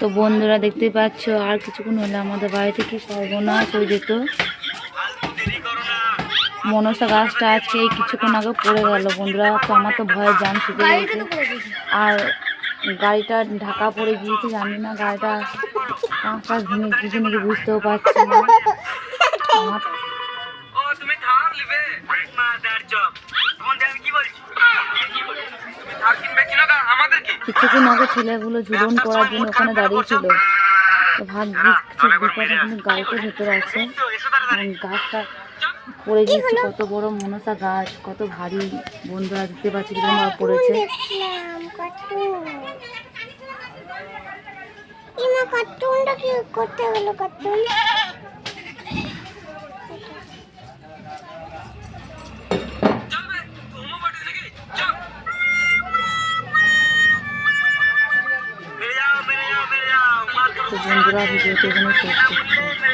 তো বন্ধুরা দেখতে পাচ্ছ আর কিছুক্ষণ হলে আমাদের বাড়িতে কি সর্বনাশ হয়ে যেত। মনসা গাছটা আজকে এই কিছুক্ষণ আগে পড়ে গেল বন্ধুরা তো আমার তো ভয়ে জান শুকে গেছে। আর গাড়িটা ঢাকা পড়ে গিয়েছে জানি না গাড়িটা কাঁচটা ভেঙে কিছু নাকি বুঝতেও পারছি না। আমার কিছুক্ষণ আগে ছেলেগুলো ঝুলন করার জন্য ওখানে দাঁড়িয়েছিল। তো ভাগ্যিস কিছু বিপদে কিন্তু গাড়িটার ভেতরে আছে। গাছটা পড়ে গিয়েছে কত বড় মনসা গাছ কত ভারী বন্ধুরা দিতে পারছি কীরকম পড়েছে। কার্টুনটা কি করতে হলো কার্টুন तो बंधुरा भिडियो देखने सोचते